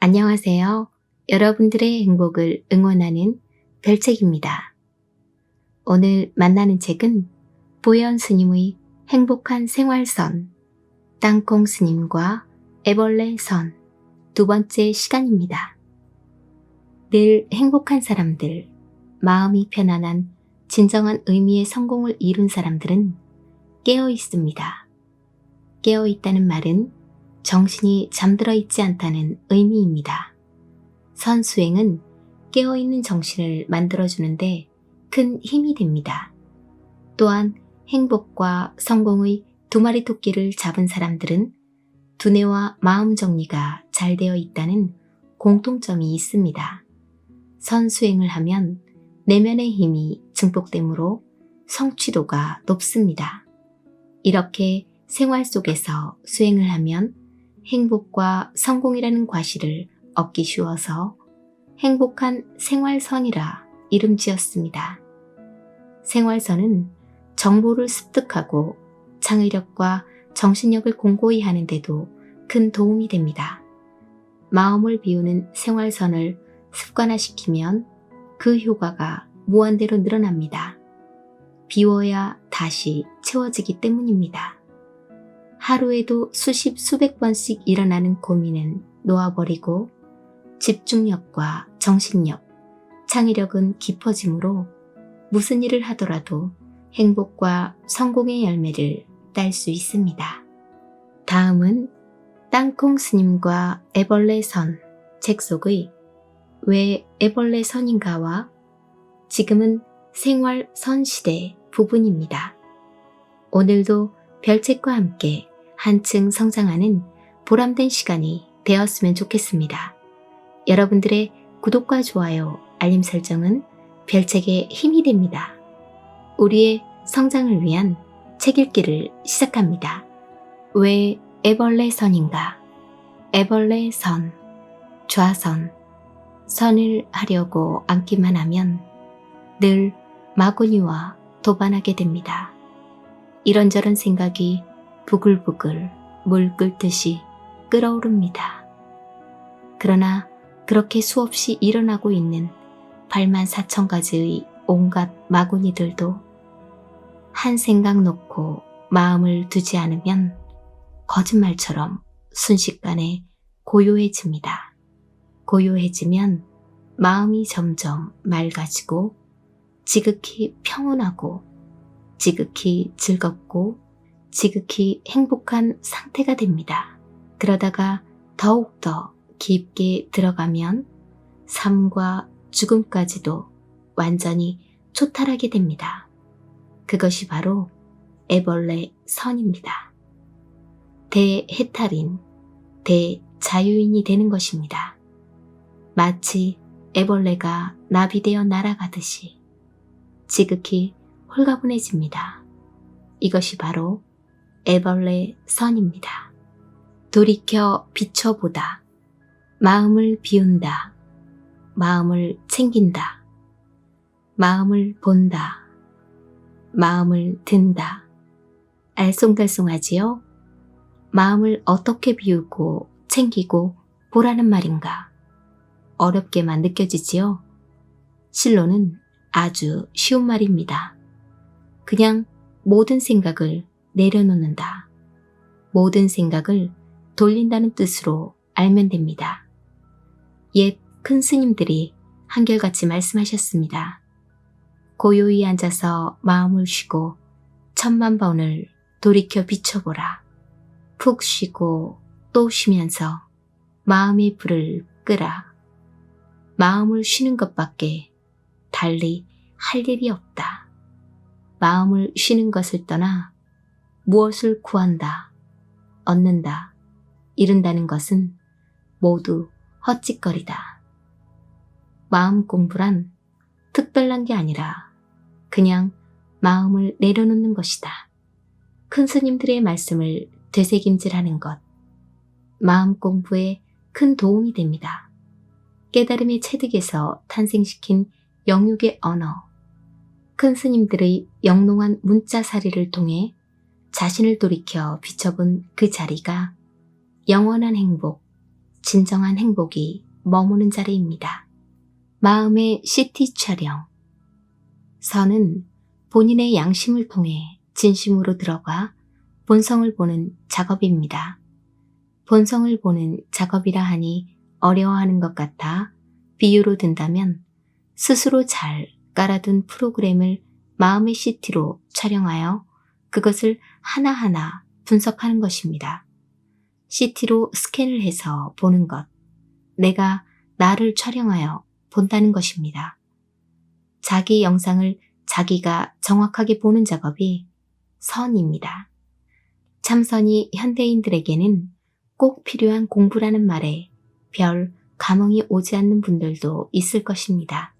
안녕하세요. 여러분들의 행복을 응원하는 별책입니다. 오늘 만나는 책은 보현 스님의 행복한 생활선, 땅콩 스님과 애벌레 선 두 번째 시간입니다. 늘 행복한 사람들, 마음이 편안한 진정한 의미의 성공을 이룬 사람들은 깨어 있습니다. 깨어 있다는 말은 정신이 잠들어 있지 않다는 의미입니다. 선수행은 깨어있는 정신을 만들어주는데 큰 힘이 됩니다. 또한 행복과 성공의 두 마리 토끼를 잡은 사람들은 두뇌와 마음 정리가 잘 되어 있다는 공통점이 있습니다. 선수행을 하면 내면의 힘이 증폭되므로 성취도가 높습니다. 이렇게 생활 속에서 수행을 하면 행복과 성공이라는 과실을 얻기 쉬워서 행복한 생활선이라 이름 지었습니다. 생활선은 정보를 습득하고 창의력과 정신력을 공고히 하는데도 큰 도움이 됩니다. 마음을 비우는 생활선을 습관화시키면 그 효과가 무한대로 늘어납니다. 비워야 다시 채워지기 때문입니다. 하루에도 수십 수백 번씩 일어나는 고민은 놓아버리고 집중력과 정신력, 창의력은 깊어지므로 무슨 일을 하더라도 행복과 성공의 열매를 딸 수 있습니다. 다음은 땅콩 스님과 애벌레 선 책 속의 왜 애벌레 선인가와 지금은 생활 선 시대 부분입니다. 오늘도 별책과 함께 한층 성장하는 보람된 시간이 되었으면 좋겠습니다. 여러분들의 구독과 좋아요, 알림 설정은 별책의 힘이 됩니다. 우리의 성장을 위한 책 읽기를 시작합니다. 왜 애벌레 선인가? 애벌레 선, 좌선, 선을 하려고 앉기만 하면 늘 마구니와 도반하게 됩니다. 이런저런 생각이 부글부글 물 끓듯이 끓어오릅니다. 그러나 그렇게 수없이 일어나고 있는 8만 4천 가지의 온갖 마구니들도 한 생각 놓고 마음을 두지 않으면 거짓말처럼 순식간에 고요해집니다. 고요해지면 마음이 점점 맑아지고 지극히 평온하고 지극히 즐겁고 지극히 행복한 상태가 됩니다. 그러다가 더욱더 깊게 들어가면 삶과 죽음까지도 완전히 초탈하게 됩니다. 그것이 바로 애벌레 선입니다. 대해탈인, 대자유인이 되는 것입니다. 마치 애벌레가 나비되어 날아가듯이 지극히 홀가분해집니다. 이것이 바로 애벌레 선입니다. 돌이켜 비춰보다. 마음을 비운다. 마음을 챙긴다. 마음을 본다. 마음을 든다. 알쏭달쏭하지요? 마음을 어떻게 비우고 챙기고 보라는 말인가? 어렵게만 느껴지지요? 실로는 아주 쉬운 말입니다. 그냥 모든 생각을 내려놓는다. 모든 생각을 돌린다는 뜻으로 알면 됩니다. 옛 큰 스님들이 한결같이 말씀하셨습니다. 고요히 앉아서 마음을 쉬고 천만 번을 돌이켜 비춰보라. 푹 쉬고 또 쉬면서 마음의 불을 끄라. 마음을 쉬는 것밖에 달리 할 일이 없다. 마음을 쉬는 것을 떠나 무엇을 구한다, 얻는다, 이룬다는 것은 모두 헛짓거리다. 마음 공부란 특별한 게 아니라 그냥 마음을 내려놓는 것이다. 큰 스님들의 말씀을 되새김질하는 것, 마음 공부에 큰 도움이 됩니다. 깨달음의 체득에서 탄생시킨 영육의 언어, 큰 스님들의 영롱한 문자사리를 통해 자신을 돌이켜 비춰본 그 자리가 영원한 행복, 진정한 행복이 머무는 자리입니다. 마음의 CT 촬영. 선은 본인의 양심을 통해 진심으로 들어가 본성을 보는 작업입니다. 본성을 보는 작업이라 하니 어려워하는 것 같아 비유로 든다면 스스로 잘 깔아둔 프로그램을 마음의 CT로 촬영하여 그것을 하나하나 분석하는 것입니다. CT로 스캔을 해서 보는 것. 내가 나를 촬영하여 본다는 것입니다. 자기 영상을 자기가 정확하게 보는 작업이 선입니다. 참선이 현대인들에게는 꼭 필요한 공부라는 말에 별 감흥이 오지 않는 분들도 있을 것입니다.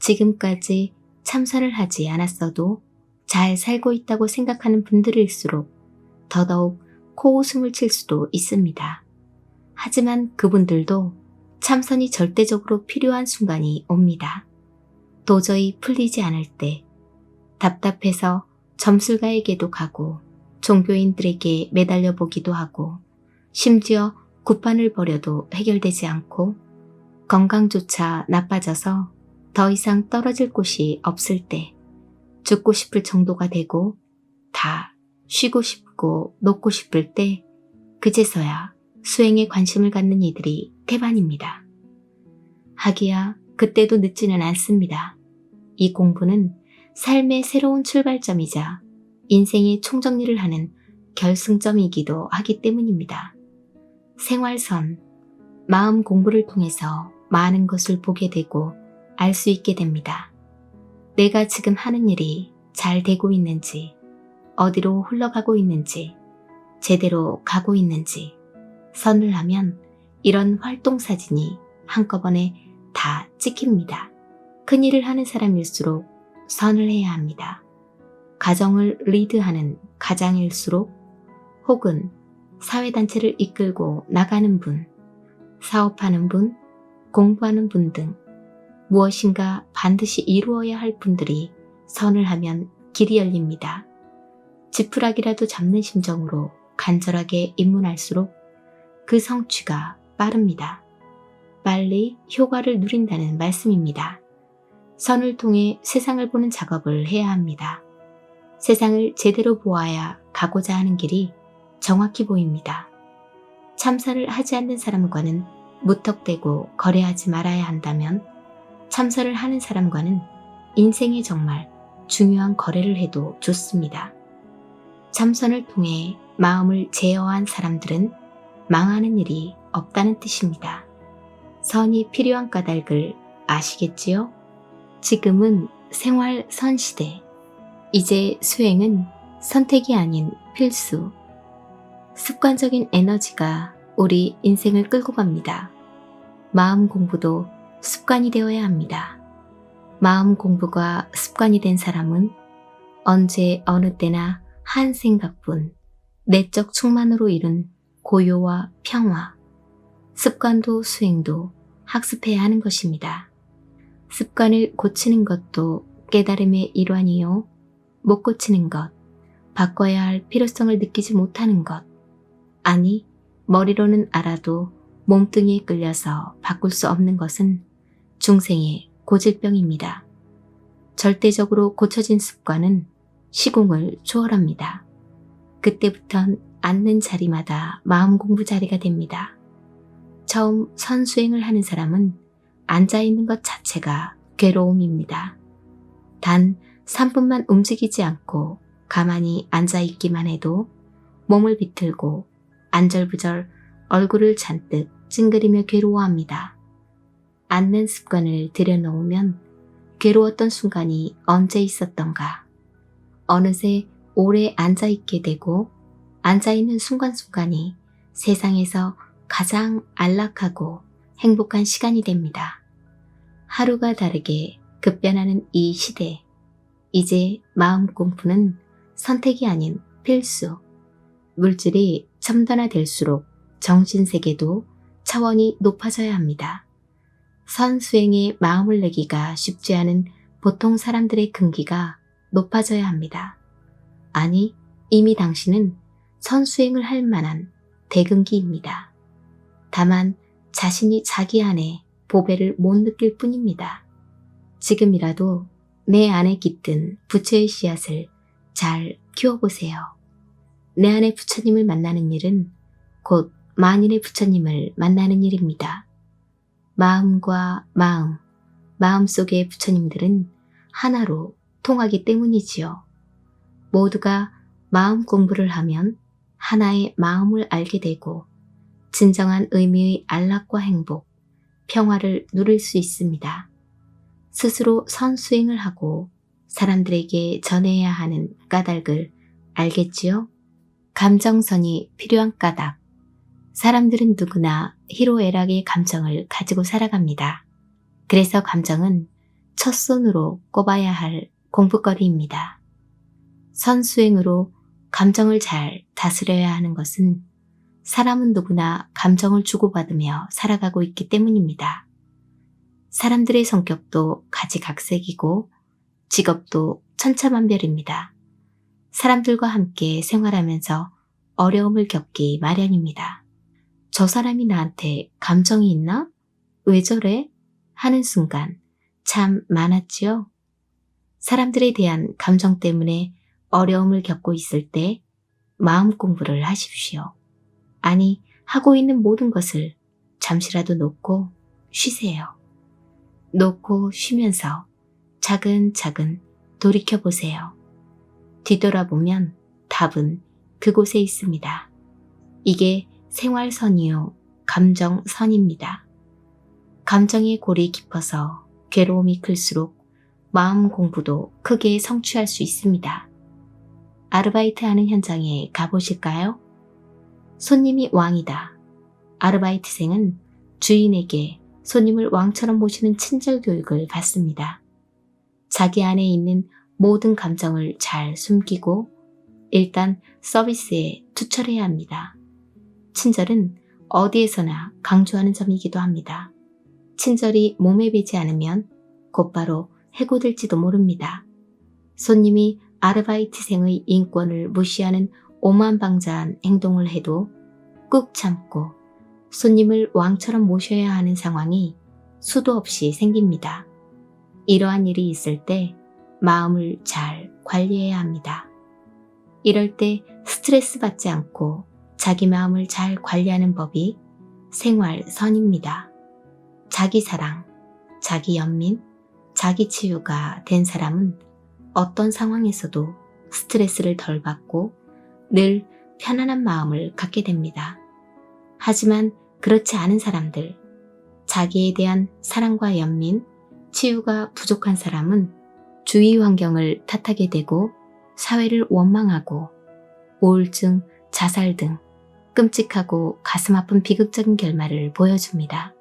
지금까지 참선을 하지 않았어도 잘 살고 있다고 생각하는 분들일수록 더더욱 코웃음을 칠 수도 있습니다. 하지만 그분들도 참선이 절대적으로 필요한 순간이 옵니다. 도저히 풀리지 않을 때 답답해서 점술가에게도 가고 종교인들에게 매달려 보기도 하고 심지어 굿판을 버려도 해결되지 않고 건강조차 나빠져서 더 이상 떨어질 곳이 없을 때 죽고 싶을 정도가 되고 다 쉬고 싶고 놓고 싶을 때 그제서야 수행에 관심을 갖는 이들이 태반입니다. 하기야 그때도 늦지는 않습니다. 이 공부는 삶의 새로운 출발점이자 인생의 총정리를 하는 결승점이기도 하기 때문입니다. 생활선, 마음 공부를 통해서 많은 것을 보게 되고 알 수 있게 됩니다. 내가 지금 하는 일이 잘 되고 있는지, 어디로 흘러가고 있는지, 제대로 가고 있는지, 선을 하면 이런 활동 사진이 한꺼번에 다 찍힙니다. 큰 일을 하는 사람일수록 선을 해야 합니다. 가정을 리드하는 가장일수록 혹은 사회단체를 이끌고 나가는 분, 사업하는 분, 공부하는 분 등 무엇인가 반드시 이루어야 할 분들이 선을 하면 길이 열립니다. 지푸라기라도 잡는 심정으로 간절하게 입문할수록 그 성취가 빠릅니다. 빨리 효과를 누린다는 말씀입니다. 선을 통해 세상을 보는 작업을 해야 합니다. 세상을 제대로 보아야 가고자 하는 길이 정확히 보입니다. 참선을 하지 않는 사람과는 무턱대고 거래하지 말아야 한다면 참선을 하는 사람과는 인생에 정말 중요한 거래를 해도 좋습니다. 참선을 통해 마음을 제어한 사람들은 망하는 일이 없다는 뜻입니다. 선이 필요한 까닭을 아시겠지요? 지금은 생활 선 시대. 이제 수행은 선택이 아닌 필수. 습관적인 에너지가 우리 인생을 끌고 갑니다. 마음 공부도 습관이 되어야 합니다. 마음 공부가 습관이 된 사람은 언제 어느 때나 한 생각뿐 내적 충만으로 이룬 고요와 평화, 습관도 수행도 학습해야 하는 것입니다. 습관을 고치는 것도 깨달음의 일환이요. 못 고치는 것, 바꿔야 할 필요성을 느끼지 못하는 것, 아니, 머리로는 알아도 몸뚱이에 끌려서 바꿀 수 없는 것은 중생의 고질병입니다. 절대적으로 고쳐진 습관은 시공을 초월합니다. 그때부턴 앉는 자리마다 마음 공부 자리가 됩니다. 처음 선수행을 하는 사람은 앉아있는 것 자체가 괴로움입니다. 단 3분만 움직이지 않고 가만히 앉아있기만 해도 몸을 비틀고 안절부절 얼굴을 잔뜩 찡그리며 괴로워합니다. 앉는 습관을 들여놓으면 괴로웠던 순간이 언제 있었던가. 어느새 오래 앉아있게 되고 앉아있는 순간순간이 세상에서 가장 안락하고 행복한 시간이 됩니다. 하루가 다르게 급변하는 이 시대. 이제 마음 공부는 선택이 아닌 필수. 물질이 첨단화될수록 정신세계도 차원이 높아져야 합니다. 선수행에 마음을 내기가 쉽지 않은 보통 사람들의 근기가 높아져야 합니다. 아니, 이미 당신은 선수행을 할 만한 대근기입니다. 다만 자신이 자기 안에 보배를 못 느낄 뿐입니다. 지금이라도 내 안에 깃든 부처의 씨앗을 잘 키워보세요. 내 안에 부처님을 만나는 일은 곧 만인의 부처님을 만나는 일입니다. 마음과 마음, 마음 속의 부처님들은 하나로 통하기 때문이지요. 모두가 마음 공부를 하면 하나의 마음을 알게 되고 진정한 의미의 안락과 행복, 평화를 누릴 수 있습니다. 스스로 선수행을 하고 사람들에게 전해야 하는 까닭을 알겠지요? 감정선이 필요한 까닭. 사람들은 누구나 희로애락의 감정을 가지고 살아갑니다. 그래서 감정은 첫 손으로 꼽아야 할 공부거리입니다. 선수행으로 감정을 잘 다스려야 하는 것은 사람은 누구나 감정을 주고받으며 살아가고 있기 때문입니다. 사람들의 성격도 가지각색이고 직업도 천차만별입니다. 사람들과 함께 생활하면서 어려움을 겪기 마련입니다. 저 사람이 나한테 감정이 있나? 왜 저래? 하는 순간 참 많았지요. 사람들에 대한 감정 때문에 어려움을 겪고 있을 때 마음 공부를 하십시오. 아니, 하고 있는 모든 것을 잠시라도 놓고 쉬세요. 놓고 쉬면서 차근차근 돌이켜 보세요. 뒤돌아보면 답은 그곳에 있습니다. 이게 생활선이요, 감정선입니다. 감정의 골이 깊어서 괴로움이 클수록 마음 공부도 크게 성취할 수 있습니다. 아르바이트 하는 현장에 가보실까요? 손님이 왕이다. 아르바이트생은 주인에게 손님을 왕처럼 모시는 친절 교육을 받습니다. 자기 안에 있는 모든 감정을 잘 숨기고 일단 서비스에 투철해야 합니다. 친절은 어디에서나 강조하는 점이기도 합니다. 친절이 몸에 배지 않으면 곧바로 해고될지도 모릅니다. 손님이 아르바이트생의 인권을 무시하는 오만방자한 행동을 해도 꾹 참고 손님을 왕처럼 모셔야 하는 상황이 수도 없이 생깁니다. 이러한 일이 있을 때 마음을 잘 관리해야 합니다. 이럴 때 스트레스 받지 않고 자기 마음을 잘 관리하는 법이 생활선입니다. 자기 사랑, 자기 연민, 자기 치유가 된 사람은 어떤 상황에서도 스트레스를 덜 받고 늘 편안한 마음을 갖게 됩니다. 하지만 그렇지 않은 사람들, 자기에 대한 사랑과 연민, 치유가 부족한 사람은 주위 환경을 탓하게 되고 사회를 원망하고 우울증, 자살 등 끔찍하고 가슴 아픈 비극적인 결말을 보여줍니다.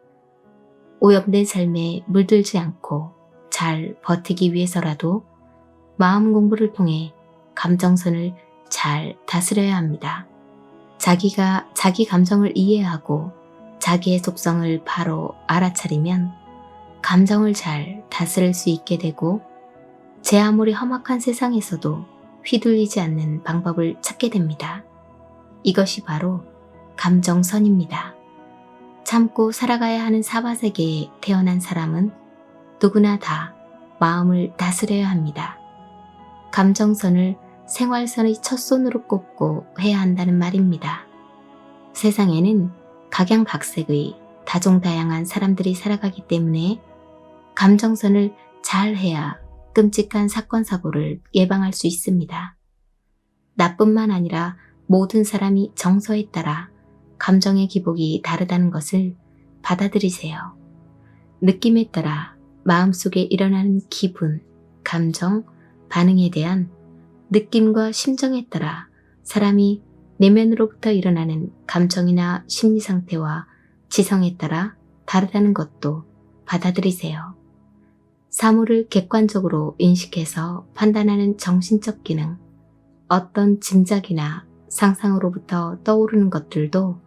오염된 삶에 물들지 않고 잘 버티기 위해서라도 마음 공부를 통해 감정선을 잘 다스려야 합니다. 자기가 자기 감정을 이해하고 자기의 속성을 바로 알아차리면 감정을 잘 다스릴 수 있게 되고 제 아무리 험악한 세상에서도 휘둘리지 않는 방법을 찾게 됩니다. 이것이 바로 감정선입니다. 참고 살아가야 하는 사바세계에 태어난 사람은 누구나 다 마음을 다스려야 합니다. 감정선을 생활선의 첫 손으로 꼽고 해야 한다는 말입니다. 세상에는 각양각색의 다종다양한 사람들이 살아가기 때문에 감정선을 잘 해야 끔찍한 사건, 사고를 예방할 수 있습니다. 나뿐만 아니라 모든 사람이 정서에 따라 감정의 기복이 다르다는 것을 받아들이세요. 느낌에 따라 마음속에 일어나는 기분, 감정, 반응에 대한 느낌과 심정에 따라 사람이 내면으로부터 일어나는 감정이나 심리 상태와 지성에 따라 다르다는 것도 받아들이세요. 사물을 객관적으로 인식해서 판단하는 정신적 기능, 어떤 짐작이나 상상으로부터 떠오르는 것들도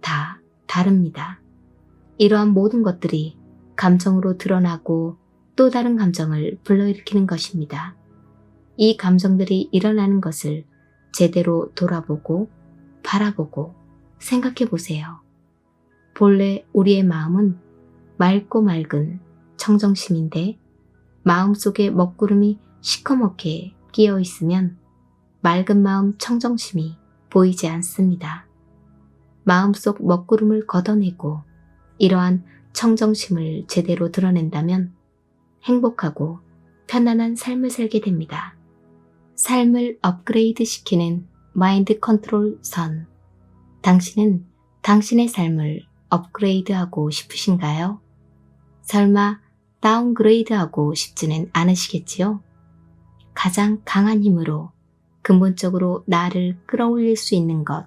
다 다릅니다. 이러한 모든 것들이 감정으로 드러나고 또 다른 감정을 불러일으키는 것입니다. 이 감정들이 일어나는 것을 제대로 돌아보고 바라보고 생각해 보세요. 본래 우리의 마음은 맑고 맑은 청정심인데 마음속에 먹구름이 시커멓게 끼어 있으면 맑은 마음 청정심이 보이지 않습니다. 마음속 먹구름을 걷어내고 이러한 청정심을 제대로 드러낸다면 행복하고 편안한 삶을 살게 됩니다. 삶을 업그레이드 시키는 마인드 컨트롤 선. 당신은 당신의 삶을 업그레이드하고 싶으신가요? 설마 다운그레이드하고 싶지는 않으시겠지요? 가장 강한 힘으로 근본적으로 나를 끌어올릴 수 있는 것,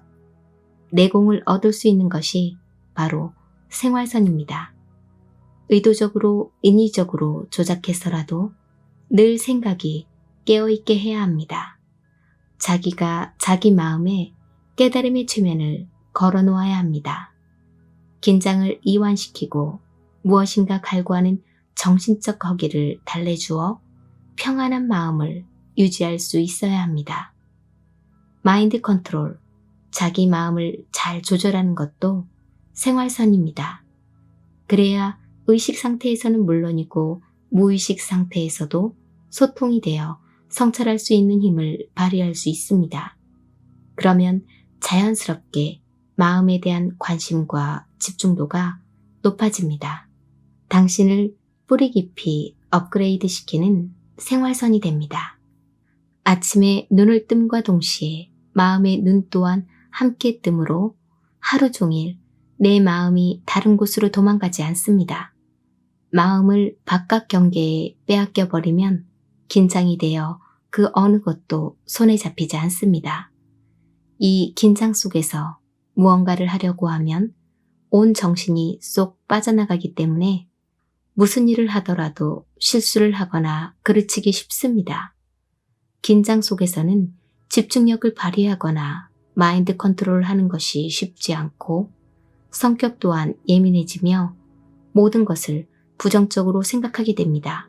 내공을 얻을 수 있는 것이 바로 생활선입니다. 의도적으로 인위적으로 조작해서라도 늘 생각이 깨어있게 해야 합니다. 자기가 자기 마음에 깨달음의 최면을 걸어 놓아야 합니다. 긴장을 이완시키고 무엇인가 갈구하는 정신적 거기를 달래주어 평안한 마음을 유지할 수 있어야 합니다. 마인드 컨트롤, 자기 마음을 잘 조절하는 것도 생활선입니다. 그래야 의식 상태에서는 물론이고 무의식 상태에서도 소통이 되어 성찰할 수 있는 힘을 발휘할 수 있습니다. 그러면 자연스럽게 마음에 대한 관심과 집중도가 높아집니다. 당신을 뿌리 깊이 업그레이드 시키는 생활선이 됩니다. 아침에 눈을 뜸과 동시에 마음의 눈 또한 함께 뜸으로 하루 종일 내 마음이 다른 곳으로 도망가지 않습니다. 마음을 바깥 경계에 빼앗겨 버리면 긴장이 되어 그 어느 것도 손에 잡히지 않습니다. 이 긴장 속에서 무언가를 하려고 하면 온 정신이 쏙 빠져나가기 때문에 무슨 일을 하더라도 실수를 하거나 그르치기 쉽습니다. 긴장 속에서는 집중력을 발휘하거나 마인드 컨트롤을 하는 것이 쉽지 않고 성격 또한 예민해지며 모든 것을 부정적으로 생각하게 됩니다.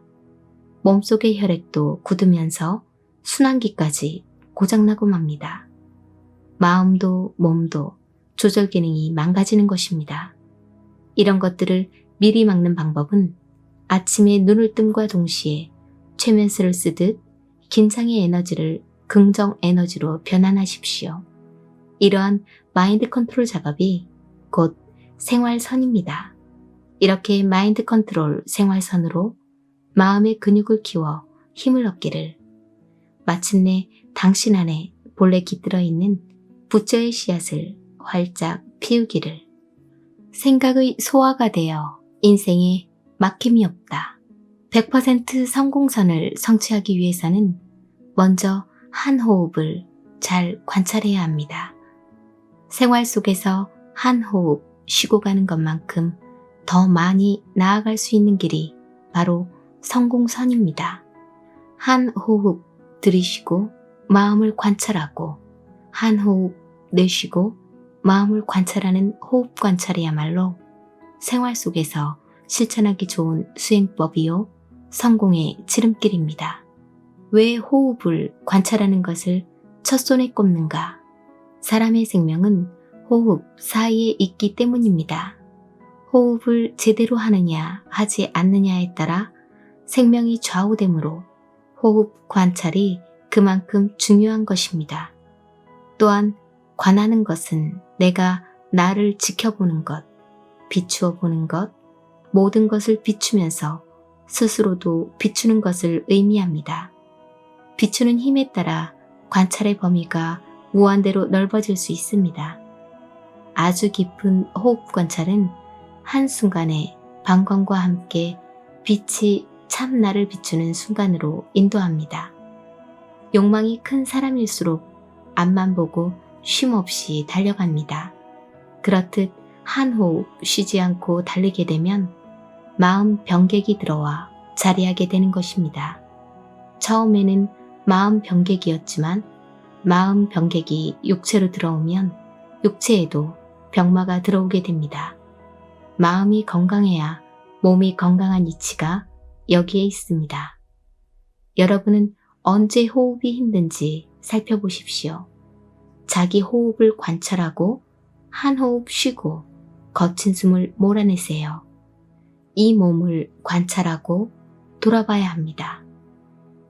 몸속의 혈액도 굳으면서 순환기까지 고장나고 맙니다. 마음도 몸도 조절 기능이 망가지는 것입니다. 이런 것들을 미리 막는 방법은 아침에 눈을 뜸과 동시에 최면수를 쓰듯 긴장의 에너지를 긍정 에너지로 변환하십시오. 이러한 마인드 컨트롤 작업이 곧 생활선입니다. 이렇게 마인드 컨트롤 생활선으로 마음의 근육을 키워 힘을 얻기를 마침내 당신 안에 본래 깃들어 있는 부처의 씨앗을 활짝 피우기를 생각의 소화가 되어 인생에 막힘이 없다. 100% 성공선을 성취하기 위해서는 먼저 한 호흡을 잘 관찰해야 합니다. 생활 속에서 한 호흡 쉬고 가는 것만큼 더 많이 나아갈 수 있는 길이 바로 성공선입니다. 한 호흡 들이쉬고 마음을 관찰하고 한 호흡 내쉬고 마음을 관찰하는 호흡 관찰이야말로 생활 속에서 실천하기 좋은 수행법이요 성공의 지름길입니다. 왜 호흡을 관찰하는 것을 첫 손에 꼽는가? 사람의 생명은 호흡 사이에 있기 때문입니다. 호흡을 제대로 하느냐 하지 않느냐에 따라 생명이 좌우되므로 호흡 관찰이 그만큼 중요한 것입니다. 또한 관하는 것은 내가 나를 지켜보는 것, 비추어 보는 것, 모든 것을 비추면서 스스로도 비추는 것을 의미합니다. 비추는 힘에 따라 관찰의 범위가 무한대로 넓어질 수 있습니다. 아주 깊은 호흡 관찰은 한순간에 방광과 함께 빛이 참 나를 비추는 순간으로 인도합니다. 욕망이 큰 사람일수록 앞만 보고 쉼 없이 달려갑니다. 그렇듯 한 호흡 쉬지 않고 달리게 되면 마음 병객이 들어와 자리하게 되는 것입니다. 처음에는 마음 병객이었지만 마음 병객이 육체로 들어오면 육체에도 병마가 들어오게 됩니다. 마음이 건강해야 몸이 건강한 이치가 여기에 있습니다. 여러분은 언제 호흡이 힘든지 살펴보십시오. 자기 호흡을 관찰하고 한 호흡 쉬고 거친 숨을 몰아내세요. 이 몸을 관찰하고 돌아봐야 합니다.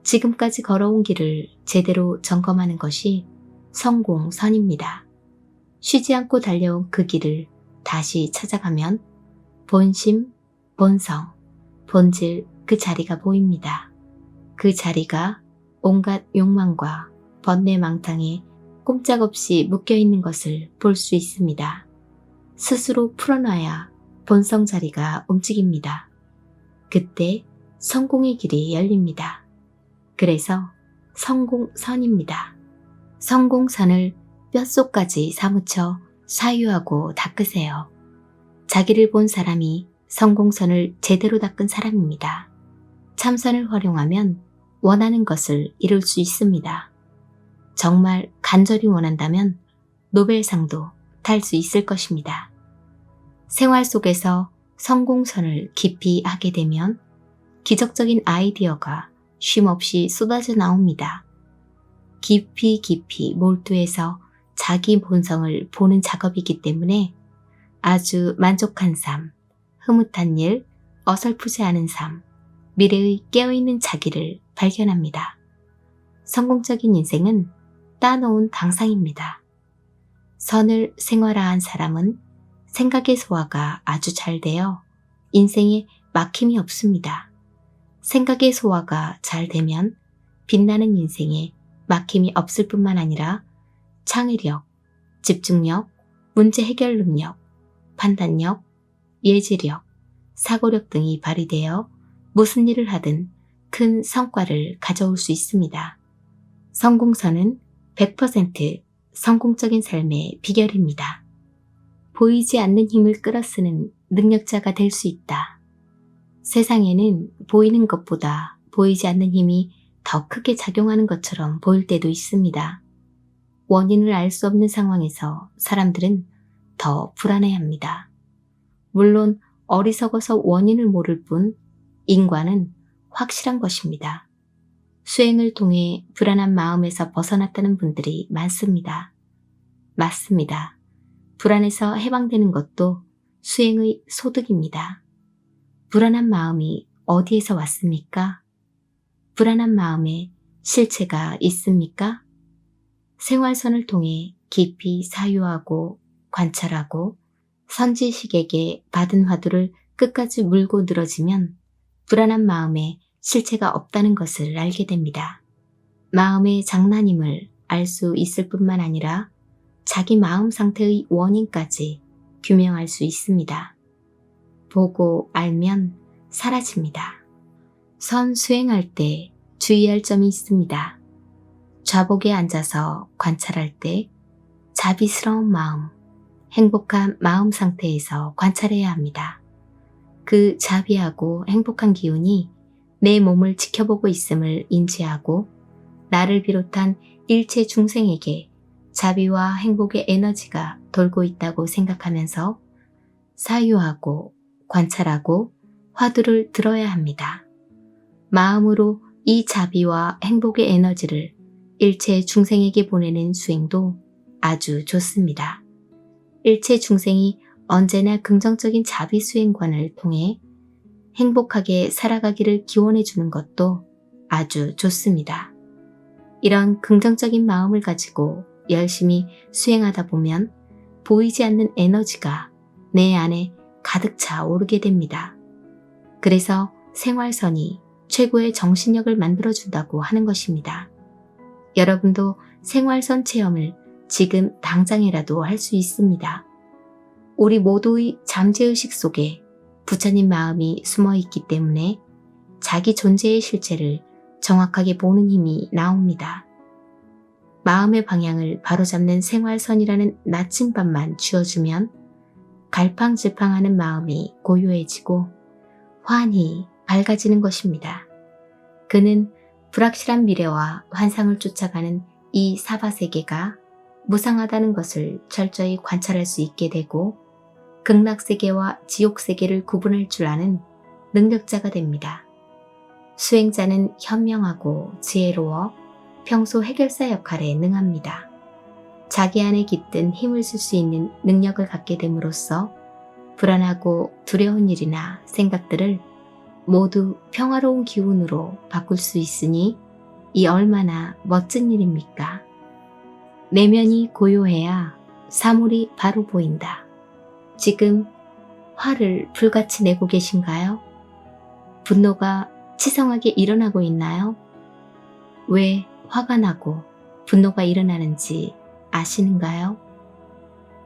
지금까지 걸어온 길을 제대로 점검하는 것이 성공선입니다. 쉬지 않고 달려온 그 길을 다시 찾아가면 본심, 본성, 본질 그 자리가 보입니다. 그 자리가 온갖 욕망과 번뇌망탕에 꼼짝없이 묶여 있는 것을 볼 수 있습니다. 스스로 풀어놔야 본성 자리가 움직입니다. 그때 성공의 길이 열립니다. 그래서 성공선입니다. 성공선을 뼛속까지 사무쳐 사유하고 닦으세요. 자기를 본 사람이 성공선을 제대로 닦은 사람입니다. 참선을 활용하면 원하는 것을 이룰 수 있습니다. 정말 간절히 원한다면 노벨상도 탈 수 있을 것입니다. 생활 속에서 성공선을 깊이 하게 되면 기적적인 아이디어가 쉼없이 쏟아져 나옵니다. 깊이 깊이 몰두해서 자기 본성을 보는 작업이기 때문에 아주 만족한 삶, 흐뭇한 일, 어설프지 않은 삶, 미래의 깨어있는 자기를 발견합니다. 성공적인 인생은 따놓은 당상입니다. 선을 생활화한 사람은 생각의 소화가 아주 잘 되어 인생에 막힘이 없습니다. 생각의 소화가 잘 되면 빛나는 인생에 막힘이 없을 뿐만 아니라 창의력, 집중력, 문제 해결 능력, 판단력, 예지력, 사고력 등이 발휘되어 무슨 일을 하든 큰 성과를 가져올 수 있습니다. 성공선은 100% 성공적인 삶의 비결입니다. 보이지 않는 힘을 끌어쓰는 능력자가 될 수 있다. 세상에는 보이는 것보다 보이지 않는 힘이 더 크게 작용하는 것처럼 보일 때도 있습니다. 원인을 알 수 없는 상황에서 사람들은 더 불안해합니다. 물론 어리석어서 원인을 모를 뿐 인과는 확실한 것입니다. 수행을 통해 불안한 마음에서 벗어났다는 분들이 많습니다. 맞습니다. 불안에서 해방되는 것도 수행의 소득입니다. 불안한 마음이 어디에서 왔습니까? 불안한 마음에 실체가 있습니까? 생활선을 통해 깊이 사유하고 관찰하고 선지식에게 받은 화두를 끝까지 물고 늘어지면 불안한 마음에 실체가 없다는 것을 알게 됩니다. 마음의 장난임을 알 수 있을 뿐만 아니라 자기 마음 상태의 원인까지 규명할 수 있습니다. 보고 알면 사라집니다. 선 수행할 때 주의할 점이 있습니다. 좌복에 앉아서 관찰할 때 자비스러운 마음, 행복한 마음 상태에서 관찰해야 합니다. 그 자비하고 행복한 기운이 내 몸을 지켜보고 있음을 인지하고 나를 비롯한 일체 중생에게 자비와 행복의 에너지가 돌고 있다고 생각하면서 사유하고 관찰하고 화두를 들어야 합니다. 마음으로 이 자비와 행복의 에너지를 일체 중생에게 보내는 수행도 아주 좋습니다. 일체 중생이 언제나 긍정적인 자비 수행관을 통해 행복하게 살아가기를 기원해 주는 것도 아주 좋습니다. 이런 긍정적인 마음을 가지고 열심히 수행하다 보면 보이지 않는 에너지가 내 안에 가득 차 오르게 됩니다. 그래서 생활선이 최고의 정신력을 만들어준다고 하는 것입니다. 여러분도 생활선 체험을 지금 당장이라도 할 수 있습니다. 우리 모두의 잠재의식 속에 부처님 마음이 숨어 있기 때문에 자기 존재의 실체를 정확하게 보는 힘이 나옵니다. 마음의 방향을 바로잡는 생활선이라는 나침반만 쥐어주면 갈팡질팡하는 마음이 고요해지고 환히 밝아지는 것입니다. 그는 불확실한 미래와 환상을 쫓아가는 이 사바세계가 무상하다는 것을 철저히 관찰할 수 있게 되고 극락세계와 지옥세계를 구분할 줄 아는 능력자가 됩니다. 수행자는 현명하고 지혜로워 평소 해결사 역할에 능합니다. 자기 안에 깃든 힘을 쓸 수 있는 능력을 갖게 됨으로써 불안하고 두려운 일이나 생각들을 모두 평화로운 기운으로 바꿀 수 있으니 이 얼마나 멋진 일입니까? 내면이 고요해야 사물이 바로 보인다. 지금 화를 불같이 내고 계신가요? 분노가 치성하게 일어나고 있나요? 왜 화가 나고 분노가 일어나는지 아시는가요?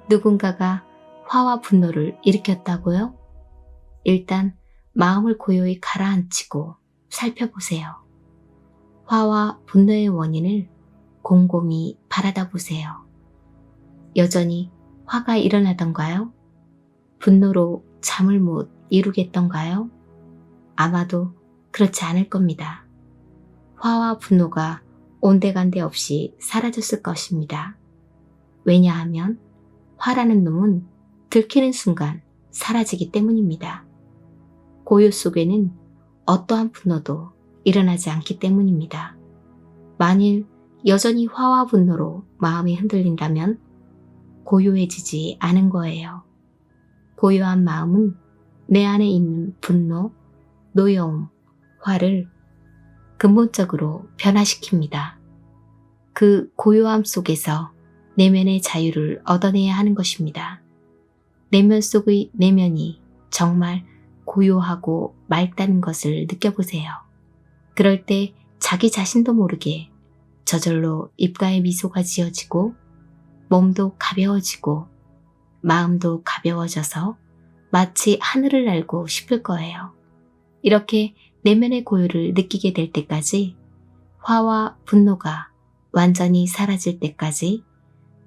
누군가가 화와 분노를 일으켰다고요? 일단 마음을 고요히 가라앉히고 살펴보세요. 화와 분노의 원인을 곰곰이 바라다 보세요. 여전히 화가 일어나던가요? 분노로 잠을 못 이루겠던가요? 아마도 그렇지 않을 겁니다. 화와 분노가 온데간데 없이 사라졌을 것입니다. 왜냐하면 화라는 놈은 들키는 순간 사라지기 때문입니다. 고요 속에는 어떠한 분노도 일어나지 않기 때문입니다. 만일 여전히 화와 분노로 마음이 흔들린다면 고요해지지 않은 거예요. 고요한 마음은 내 안에 있는 분노, 노여움, 화를 근본적으로 변화시킵니다. 그 고요함 속에서 내면의 자유를 얻어내야 하는 것입니다. 내면 속의 내면이 정말 고요하고 맑다는 것을 느껴보세요. 그럴 때 자기 자신도 모르게 저절로 입가에 미소가 지어지고 몸도 가벼워지고 마음도 가벼워져서 마치 하늘을 날고 싶을 거예요. 이렇게 내면의 고요를 느끼게 될 때까지 화와 분노가 완전히 사라질 때까지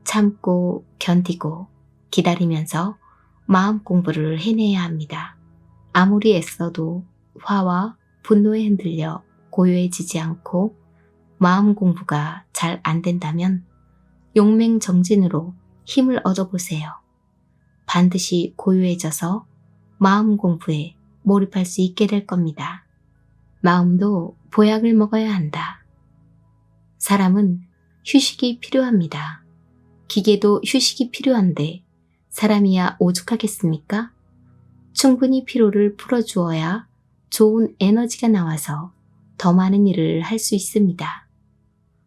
참고 견디고 기다리면서 마음 공부를 해내야 합니다. 아무리 애써도 화와 분노에 흔들려 고요해지지 않고 마음 공부가 잘 안 된다면 용맹 정진으로 힘을 얻어보세요. 반드시 고요해져서 마음 공부에 몰입할 수 있게 될 겁니다. 마음도 보약을 먹어야 한다. 사람은 휴식이 필요합니다. 기계도 휴식이 필요한데 사람이야 오죽하겠습니까? 충분히 피로를 풀어주어야 좋은 에너지가 나와서 더 많은 일을 할 수 있습니다.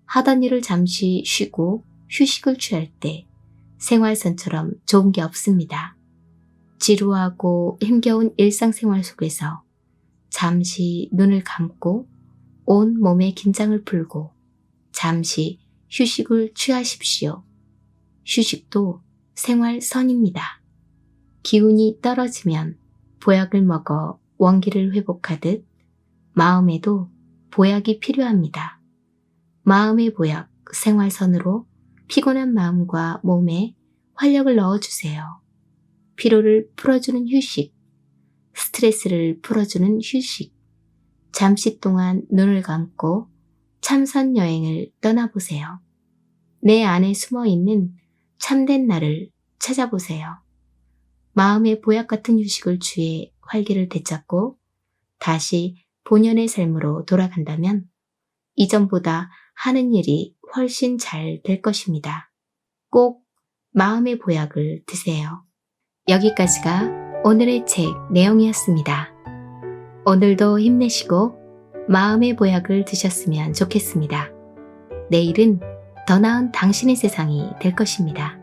하던 일을 잠시 쉬고 휴식을 취할 때 생활선처럼 좋은 게 없습니다. 지루하고 힘겨운 일상생활 속에서 잠시 눈을 감고 온 몸의 긴장을 풀고 잠시 휴식을 취하십시오. 휴식도 생활선입니다. 기운이 떨어지면 보약을 먹어 원기를 회복하듯 마음에도 보약이 필요합니다. 마음의 보약, 생활선으로 피곤한 마음과 몸에 활력을 넣어주세요. 피로를 풀어주는 휴식, 스트레스를 풀어주는 휴식, 잠시 동안 눈을 감고 참선 여행을 떠나보세요. 내 안에 숨어 있는 참된 나를 찾아보세요. 마음의 보약 같은 휴식을 취해 활기를 되찾고 다시 본연의 삶으로 돌아간다면 이전보다 하는 일이 훨씬 잘 될 것입니다. 꼭 마음의 보약을 드세요. 여기까지가 오늘의 책 내용이었습니다. 오늘도 힘내시고 마음의 보약을 드셨으면 좋겠습니다. 내일은 더 나은 당신의 세상이 될 것입니다.